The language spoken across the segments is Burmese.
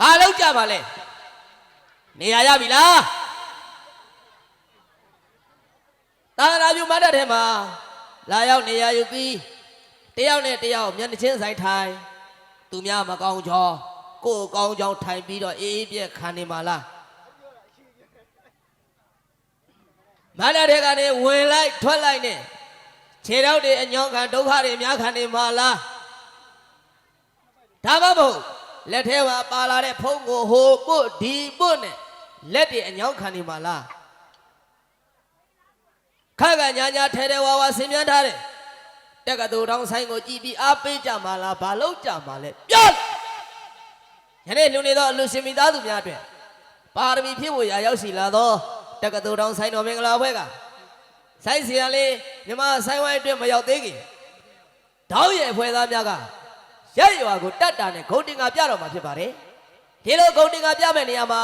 ဘာလောက်ကြပါလဲနေရာရပြီလားသာသနာပြုမတ်တပ်ထဲမှာလာရောက်နေရာယူပြီးတယောက်နဲ့တယောက်မျက်နှာချင်းဆိုင်ထိုင်သူများမကောင်းချောကိုယ်ကောင်းချောင်းထိုင်ပြီးတော့အေးအေးပြက်ခံနေမှာလားမတ်တပ်ထဲကနေဝင်လိုက်ထွက်လိုက်နဲ့ခြေတော့တွေအညောင်းခံဒုက္ခတွေများခံနေမှာလားဒါမှမဟုတ် လက်ထဲမှာပါလာတဲ့ဖုံးကိုဟိုပုတ်ဒီပုတ်နဲ့လက်တွေအညောင်းခံနေမှာလားခက်ကညာညာထဲထဲဝါဝါဆင်မြန်းထားတဲ့တက်ကတူတောင်းဆိုင်ကိုကြည်ပြီးအားပေးကြမှာလားဘာလို့ကြမှာလဲပြောယနေ့လူနေသောအလူရှင်မိသားစုများအတွက်ပါရမီဖြည့်ဖို့ရာရောက်ရှိလာသောတက်ကတူတောင်းဆိုင်တော်မင်္ဂလာဘွဲကဆိုင်စီရလေးမြမဆိုင်ဝိုင်းအတွက်မရောက်သေးခင်တောင်းရဲ့အဖွဲ့သားများက ရက်ရွာကိုတတ်တာနဲ့ဂုံတင်ကပြတော့မှာဖြစ်ပါတယ်ဒီလိုဂုံတင်ကပြမဲ့နေရာမှာ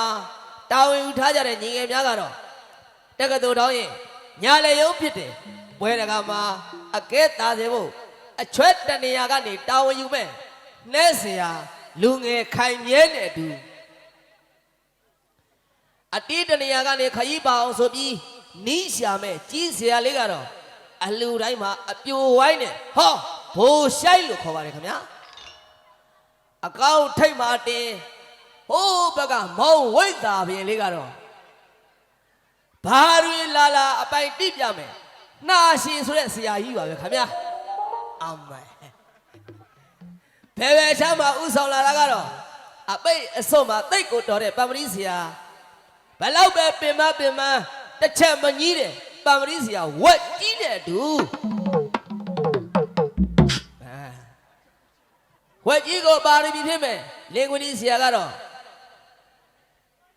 တာဝန်ယူထားကြတဲ့ညီငယ်များကတော့တက္ကသိုလ်တောင်းရင်ညာလေရုံးဖြစ်တယ်ပွဲတကမှာအကဲသားစေဖို့အချွတ်တနေရာကနေတာဝန်ယူမဲ့နှဲเสียလူငယ်ခိုင်မြဲတဲ့အတူအတီးတနေရာကနေခရီးပါအောင်ဆိုပြီးနီးရှာမဲ့ကြီးเสียလေးကတော့အလူတိုင်းမှာအပြိုဝိုင်းနဲ့ဟောဘိုးရှိုက်လို့ခေါ်ပါတယ်ခင်ဗျာ အကောင့်ထိတ်မှတင်ဟိုးဘက်ကမောင်းဝိတ်တာပြင်လေးကတော့ဘာတွေလာလာအပိုင်တိပြမယ်နှာရှင်ဆိုတဲ့ဆရာကြီးပါပဲခင်ဗျာအမေဘယ်ဘယ်ချမ်းမှာဥဆောင်လာတာကတော့အပိတ်အစွန်မှာတိတ်ကိုတော်တဲ့ပမ္ပတိဆရာဘယ်လောက်ပဲပင်မပင်မတစ်ချက်မကြီးတယ်ပမ္ပတိဆရာဝက်ကြီးတဲ့တူ ဝက်ကြီးကိုပါရမီဖြစ်မယ်လင်ကွနီဆရာကတော့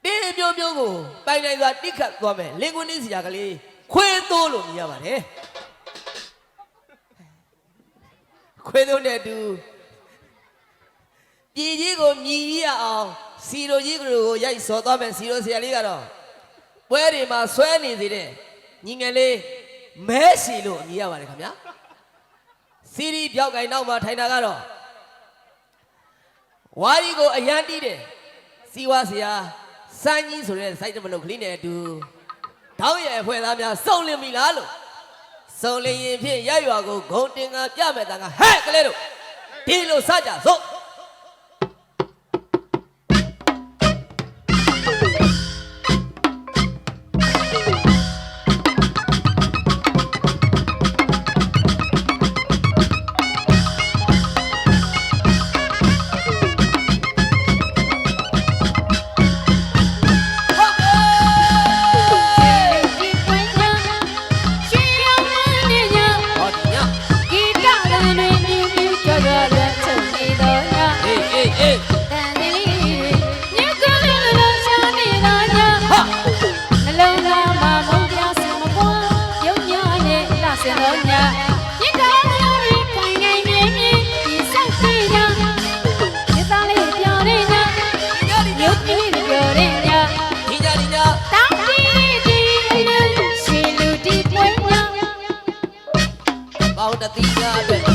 တင်းမျိုးမျိုးကိုပိုင်နိုင်စွာတိခတ်သွားမယ်လင်ကွနီဆရာကလေးခွေးသိုးလို့မြင်ရပါတယ်ခွေးသိုးနဲ့အတူပြည်ကြီးကိုမြည်ရအောင်စီရိုကြီးကိုရိုက်စော်သွားမယ်စီရိုဆရာလေးကတော့ပွဲတွေမှာဆွဲနေသေးတဲ့ညီငယ်လေးမဲစီလို့အမည်ရပါတယ်ခင်ဗျာစီရီပြောက်ကိုင်နောက်မှာထိုင်တာကတော့ ဝါရီကိုအရန်တီးတယ်စီဝါဆရာစမ်းကြီးဆိုတဲ့စိုက်တမလို့ကလေးနဲ့အတူတောင်းရဲ့အဖွဲ့သားများစုံလင်ပြီလားလို့စုံလင်ရင်ဖြင့်ရရွာကိုဂုံတင်ကပြမဲ့တာကဟဲ့ကလေးတို့ဒီလိုစကြစို့ ပေါင်းတတိ